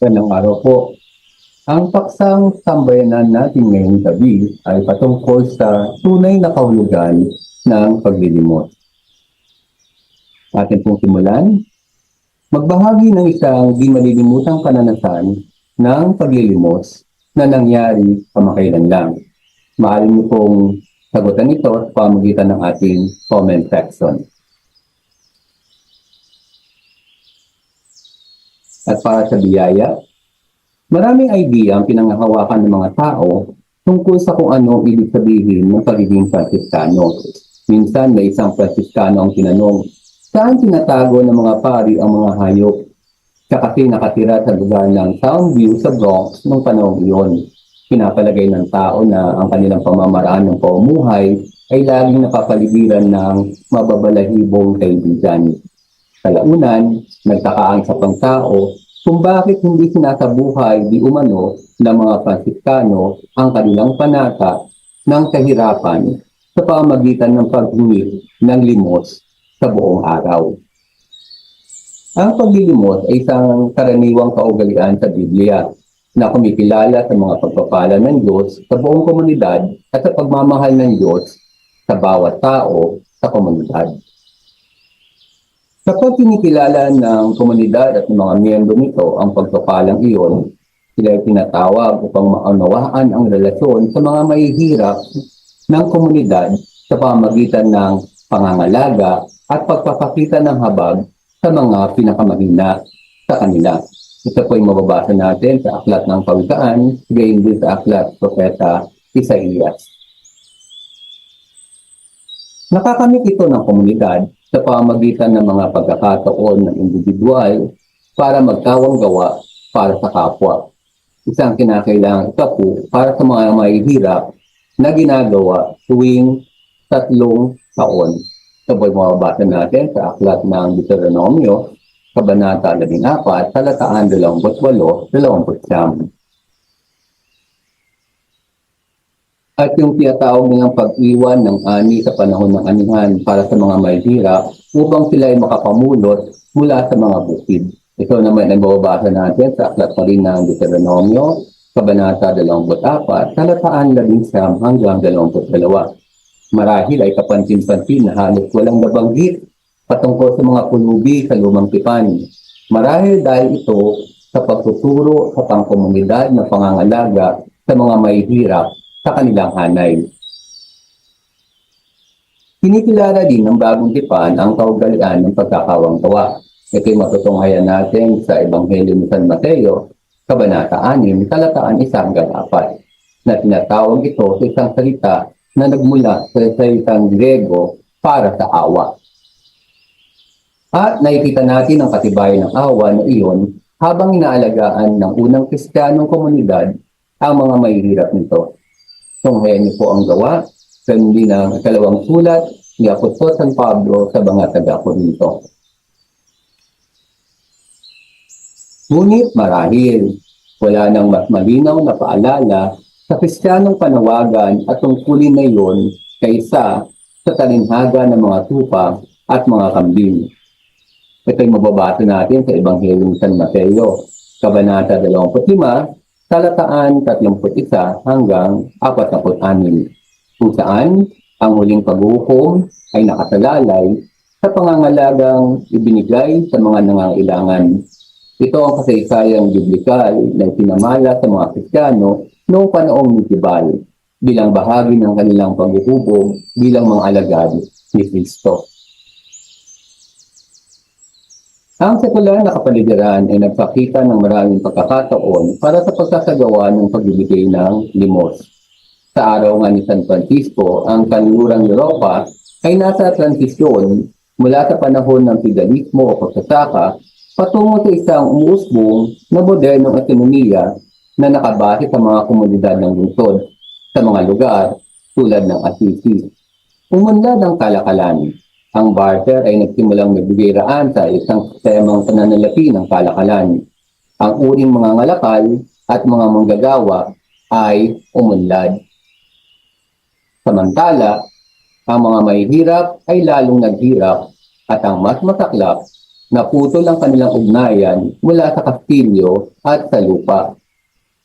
Ganang araw po. Ang paksang sambayanan natin ngayong gabi ay patungkol sa tunay na kahulugan ng paglilimot. Atin pong simulan, magbahagi ng isang di malilimutang pananasan ng paglilimos na nangyari kamakailan lang. Maaari niyo pong sagutan ito sa pamagitan ng ating comment section. At para sa biyaya, maraming idea ang pinangahawakan ng mga tao tungkol sa kung ano ibig sabihin ng pagiging Franciscano. Minsan may isang Franciscano ang tinanong, saan tinatago ng mga pari ang mga hayop? Siya kasi nakatira sa lugar ng Soundview sa Bronx noong panahon iyon. Pinapalagay ng tao na ang kanilang pamamaraan ng pamumuhay ay laging napapaligiran ng mababalahibong kaibigan. Kalaunan, nagtakaan sa pangtao kung bakit hindi sinasabuhay di umano ng mga Fransiskano ang kanilang panata ng kahirapan sa pamagitan ng paghingi ng limos sa buong araw. Ang paglilimos ay isang karaniwang kaugalian sa Biblia na kumikilala sa mga pagpapala ng Diyos sa buong komunidad at sa pagmamahal ng Diyos sa bawat tao sa komunidad. Kapag kinikilala ng komunidad at mga miyembro nito ang pagpapalang iyon, sila ay tinatawag upang maunawaan ang relasyon sa mga mahihirap ng komunidad sa pamagitan ng pangangalaga at pagpapakita ng habag sa mga pinakamahina sa kanila. Ito po ay mababasa natin sa aklat ng Pawikaan, gayon din sa aklat Propeta Isaias. Nakakamit ito ng komunidad sa pamagitan ng mga pagkakataon ng individual para magkawang gawa para sa kapwa. Isang kinakailangan ito po para sa mga mahihirap na ginagawa tuwing tatlong taon. Ito po mababasa natin sa aklat ng Deuteronomio, Kabanata 14, Talataan 28, 29. At yung tinatawag nilang pag-iwan ng ani sa panahon ng anihan para sa mga mahihirap upang sila ay makapamulot mula sa mga bukid. Ito naman ay mababasa natin sa aklat pa rin ng Deuteronomio, Kabanata 24, Talataan 11 hanggang 22. Marahil ay kapansin-pansin na halos walang nabanggit patungkol sa mga pulubi sa lumang tipan. Marahil dahil ito sa pagtuturo sa pangkomunidad na pangangalaga sa mga mahihirap sa kanilang hanay. Kinikilala din ng bagong tipan ang kaugalian ng pagkakawang tawa. Ito'y matutunghayan natin sa Ebanghelyo ni San Mateo, Kabanata 6, Talataan 1 hanggang 4, na tinatawag ito sa isang salita na nagmula sa salitang Grego para sa awa. At nakikita natin ang katibayan ng awa na iyon habang inaalagaan ng unang kristyanong komunidad ang mga mahihirap nito. Tunghayan niyo po ang gawa sa hindi ng ikalawang sulat ni Apostol San Pablo sa mga taga-Korinto. Ngunit marahil, wala nang mas malinaw na paalala sa kristyanong panawagan at tungkulin na iyon kaysa sa talinhaga ng mga tupa at mga kambing. Ito'y mababasa natin sa Ebanghelyo ng San Mateo, Kabanata 25, Talataan 31 hanggang 46, kung saan ang huling paghukom ay nakasalalay sa pangangalagang ibinigay sa mga nangangailangan. Ito ang kasaysayang biblikal na pinamala sa mga Kristiyano noong panoong mitibal bilang bahagi ng kanilang paghuhubog bilang mga alagad ni Kristo. Ang sekular na kapaligiran ay nagpakita ng maraming pagkakataon para sa pagkakagawa ng pagbibigay ng limos. Sa araw nga ni San Francisco, ang kanlurang Europa ay nasa transisyon mula sa panahon ng feudalismo o pagsasaka patungo sa isang umuusbong na modernong ekonomiya na nakabase sa mga komunidad ng lungsod sa mga lugar tulad ng Assisi. Umunlad ang kalakalan. Ang barter ay nagsimulang nagbibiraan sa isang sistemang pananalapi ng kalakalan. Ang uring mga ngalakal at mga manggagawa ay umunlad. Samantala, ang mga mahihirap ay lalong naghirap at ang mas masaklap naputol ang kanilang ugnayan mula sa kastilyo at sa lupa.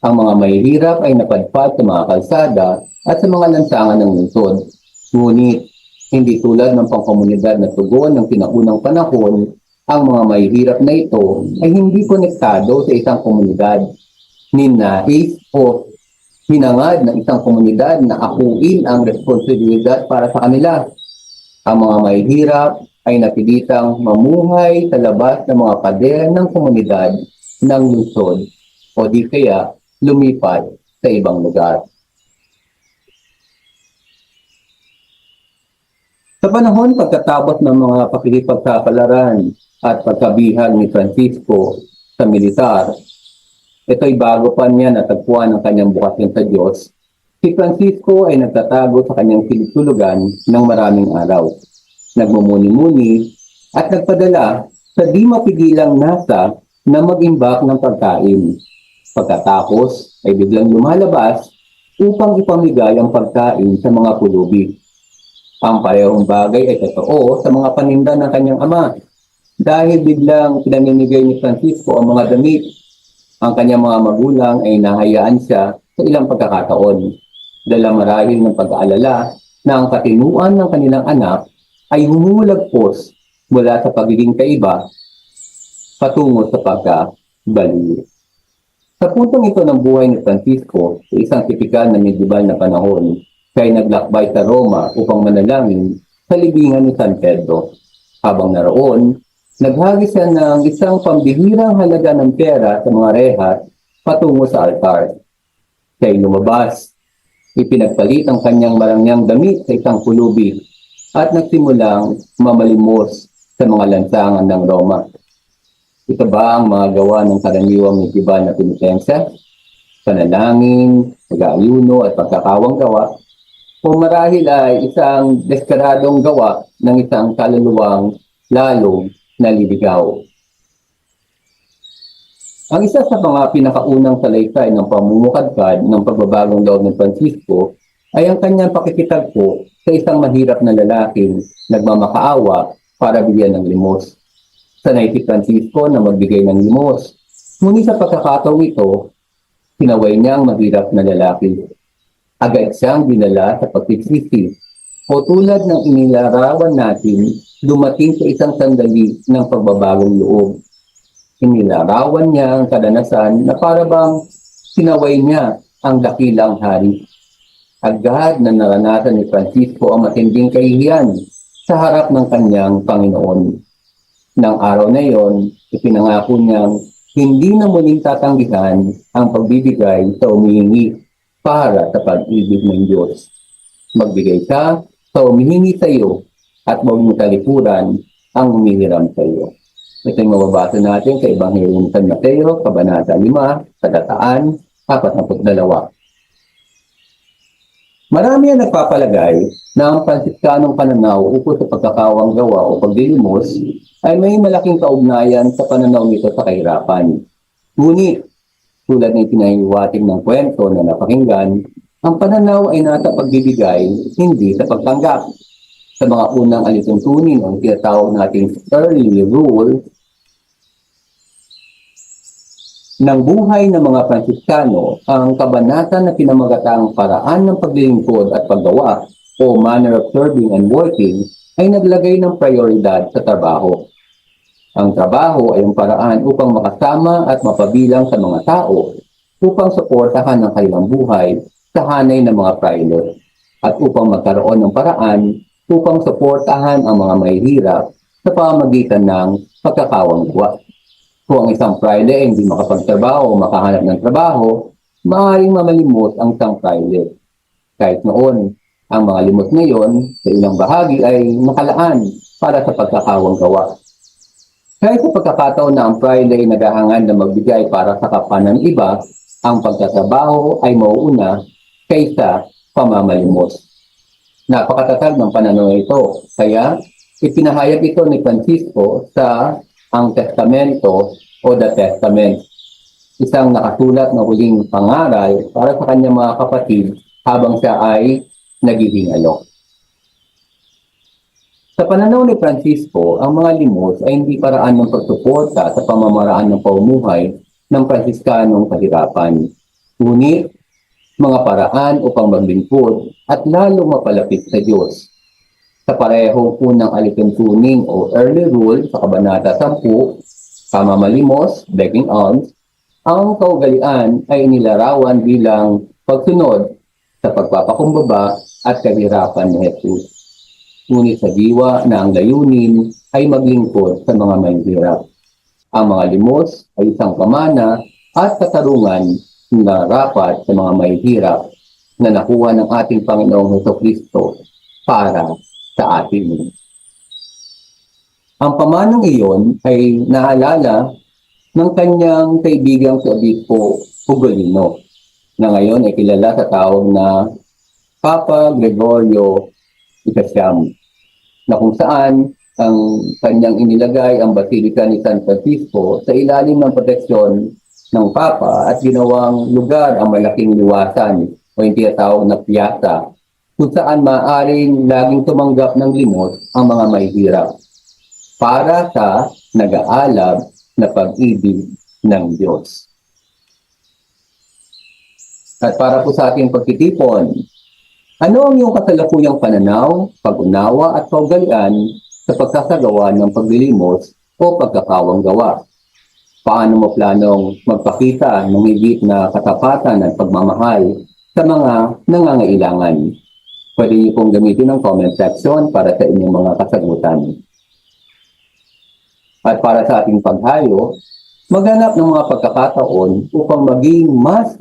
Ang mga mahihirap ay napadpad sa mga kalsada at sa mga lansangan ng lungsod. Ngunit, hindi tulad ng pangkomunidad na tugon ng pinaunang panahon, ang mga mahihirap na ito ay hindi konektado sa isang komunidad. Ninais o hinangad ng isang komunidad na akuin ang responsibilidad para sa kanila. Ang mga mahihirap ay napilitang mamuhay sa labas ng mga pader ng komunidad ng lungsod o di kaya lumipat sa ibang lugar. Sa panahon pagkatapos ng mga pakikipagkapalaran at pagkabihag ni Francisco sa militar, ito'y bago pa niya natagpuan ang kanyang bukasyon sa Diyos, si Francisco ay nagtatago sa kanyang tinutulugan ng maraming araw. Nagmumuni-muni at nagpadala sa di mapigilang nasa na mag-imbak ng pagkain. Pagkatapos ay biglang lumalabas upang ipamigay ang pagkain sa mga pulubi. Ang parehong bagay ay totoo sa mga paninda ng kanyang ama dahil biglang pinamimigay ni Francisco ang mga damit. Ang kanyang mga magulang ay nahayaan siya sa ilang pagkakataon. Dala marahil ng pag-aalala na ang katinuan ng kanilang anak ay humulagpos mula sa pagiging kaiba patungo sa pagkabaliw. Sa puntong ito ng buhay ni Francisco, sa isang tipikal na medieval na panahon, siya ay naglakbay sa Roma upang manalangin sa libingan ni San Pedro. Habang naroon, naghagi siya ng isang pambihirang halaga ng pera sa mga rehat patungo sa altar. Siya ay lumabas, ipinagpalit ang kanyang marangyang damit sa isang pulubi at nagsimulang mamalimos sa mga lansangan ng Roma. Ito ba ang mga gawa ng karaniwang medieval na penitensya? Panalangin, pag-aayuno at pagkakawang gawa? O marahil ay isang desperadong gawa ng isang kaluluwang lalong naliligaw? Ang isa sa mga pinakaunang salaysay ng pamumukadkad ng pagbabagong loob ng Francisco ay ang kanyang pakikitagpo sa isang mahirap na lalaking nagmamakaawa para bigyan ng limos. Sanay si Francisco na magbigay ng limos. Ngunit sa pagkakataong ito, sinaway niya ang mahirap na lalaki. Agad siyang dinala sa pagtitrisi. O tulad ng inilarawan natin, dumating sa isang sandali ng pagbabagong loob. Inilarawan niya ang kadanasan na para bang sinaway niya ang dakilang hari. Agad na naranasan ni Francisco ang matinding kahihiyan sa harap ng kanyang Panginoon. Nang araw na iyon, ipinangako niyang hindi na muling tatanggihan ang pagbibigay sa umihingi para sa pag-ibig ng Diyos. Magbigay ka sa umihingi sa iyo at huwag mo talikuran ang humihiram sa iyo. Ito yung mababasa natin sa Ebanghelyo ng San Mateo, Kabanata 5, Kadataan, 42. Marami ang nagpapalagay na ang Fransiskanong pananaw ukol sa pagkakawang gawa o paglilimos ay may malaking kaugnayan sa pananaw nito sa kahirapan. Ngunit, tulad ng pinahiwating ng kwento na napakinggan, ang pananaw ay nasa pagbibigay, hindi sa pagtanggap. Sa mga unang alituntunin o tinatawag nating early rule ng buhay ng mga Fransiskano ang kabanata na pinamagatang paraan ng paglilingkod at paggawa o manner of serving and working ay naglagay ng prioridad sa trabaho. Ang trabaho ay ang paraan upang makasama at mapabilang sa mga tao upang suportahan ang kanilang buhay sa hanay ng mga praile at upang magkaroon ng paraan upang suportahan ang mga mahihirap sa pamagitan ng pagkakawangwa. Kung ang isang praile ay hindi makapagtrabaho o makahanap ng trabaho, maaaring mamalimot ang isang praile. Kahit noon, ang mga limot ngayon sa ilang bahagi ay nakalaan para sa pagkakawang gawa. Kahit sa pagkakataon na ang praile ay na magbigay para sa kapwa ng iba, ang pagtatrabaho ay mauuna kaysa pamamalimos. Napakatatag ng pananaw ito. Kaya ipinahayag ito ni Francisco sa ang testamento o the testament. Isang nakasulat na huling pangaral para sa kanyang mga kapatid habang siya ay nagiging alok. Sa pananaw ni Francisco, ang mga limos ay hindi paraan ng pagsuporta sa pamamaraan ng pamumuhay ng Fransiskanong kahirapan. Ngunit, mga paraan upang maglingkod at lalong mapalapit sa Diyos. Sa parehong unang alituntuning o early rule sa Kabanata 10, pamamalimos, begging alms, ang kaugalian ay inilarawan bilang pagsunod sa pagpapakumbaba at kahirapan ni Jesus. Ngunit sa diwa na ang layunin ay maglingkod sa mga may hirap. Ang mga limos ay isang pamana at katarungan na rapat sa mga may hirap na nakuha ng ating Panginoong Heso Kristo para sa atin. Ang pamanang iyon ay naalala ng kanyang kaibigang si Obispo Ugolino na ngayon ay kilala sa tawag na Papa Gregorio Ikasyam na kung saan ang kanyang inilagay ang Basilika ni San Francisco sa ilalim ng proteksyon ng Papa at ginawang lugar ang malaking liwasan o yung tinatawag na piyasa kung saan maaaring laging tumanggap ng limos ang mga may hirap para sa nag-aalab na pag-ibig ng Diyos. At para po sa ating pagtitipon, ano ang iyong kasalukuyang pananaw, pag-unawa at kaugalian sa pagkasagawa ng paglilimos o pagkakawang gawa? Paano mo planong magpakita ng higit na katapatan at pagmamahal sa mga nangangailangan? Pwede niyo pong gamitin ang comment section para sa inyong mga kasagutan. At para sa ating paghayo, maghanap ng mga pagkakataon upang maging mas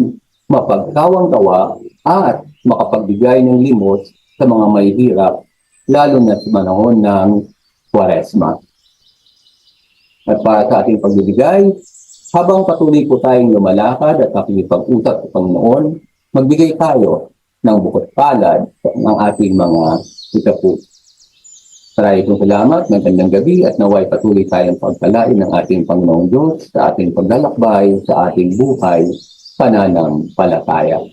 mapagkawang gawa at makapagbigay ng limos sa mga may hirap, lalo na sa manahon ng Kwaresma. At para sa ating pagbibigay, habang patuloy po tayong lumalakad at nakikipag-usap sa Panginoon, magbigay tayo ng bukod palad ng ating mga itapu. Maraming pong salamat, magandang gabi at naway patuloy tayong pagkalain ng ating Panginoong Diyos sa ating paglalakbay, sa ating buhay, pananampalataya.